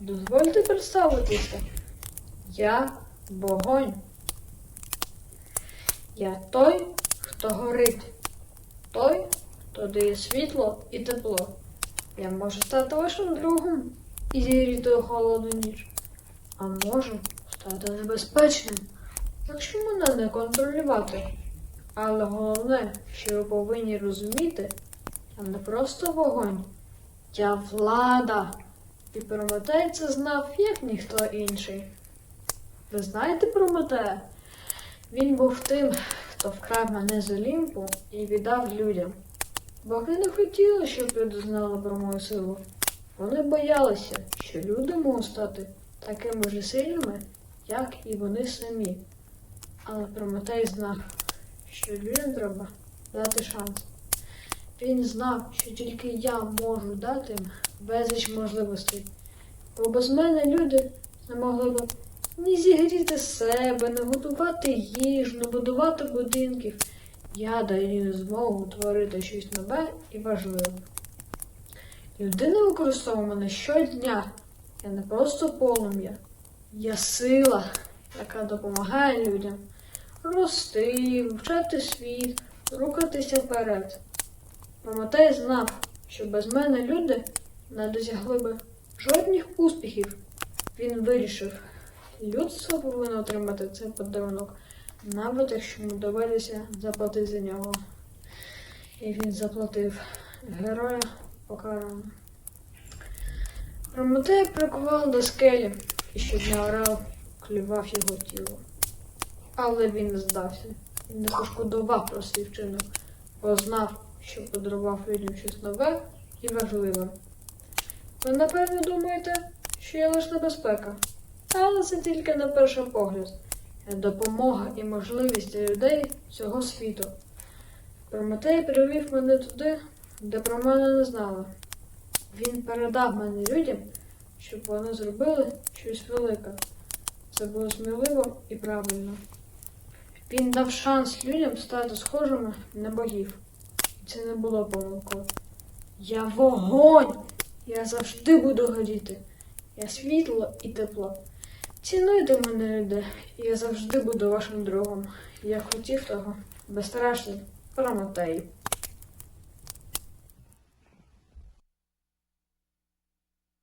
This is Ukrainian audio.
Дозвольте представитися. Я вогонь. Я той, хто горить, той, хто дає світло і тепло. Я можу стати вашим другом і зігріти холодну ніч, а можу стати небезпечним, якщо мене не контролювати. Але головне, що ви повинні розуміти, я не просто вогонь, я влада. І Прометей це знав, як ніхто інший. Ви знаєте Прометея? Він був тим, хто вкрав мене з Олімпу і віддав людям. Боги не хотіли, щоб люди знали про мою силу. Вони боялися, що люди можуть стати такими ж сильними, як і вони самі. Але Прометей знав, що людям треба дати шанс. Він знав, що тільки я можу дати їм безліч можливостей. Бо без мене люди не могли б ні зігріти себе, не готувати їжу, не будувати будинків. Я даю змогу творити щось нове і важливе. Людина використовує мене щодня. Я не просто полум'я. Я сила, яка допомагає людям рости, вчати світ, рухатися вперед. Прометей знав, що без мене люди не досягли би жодних успіхів. Він вирішив, людство повинно отримати цей подарунок, навіть якщо йому доведеться заплатити за нього. І він заплатив героя покарано. Прометей прикував до скелі, і щодня орел клював його тіло. Але він не здався. Він не пошкодував про свій вчинок, бо знав, що подарував людям щось нове і важливе. Ви напевно думаєте, що я лише небезпека. Але це тільки на перший погляд. Допомога і можливість людей цього світу. Прометей привів мене туди, де про мене не знали. Він передав мене людям, щоб вони зробили щось велике. Це було сміливо і правильно. Він дав шанс людям стати схожими на богів. І це не було помилкою. Я вогонь! Я завжди буду горіти. Я світло і тепло. Цінуйте мене, люди, я завжди буду вашим другом. Я хотів того безстрашний Прометей.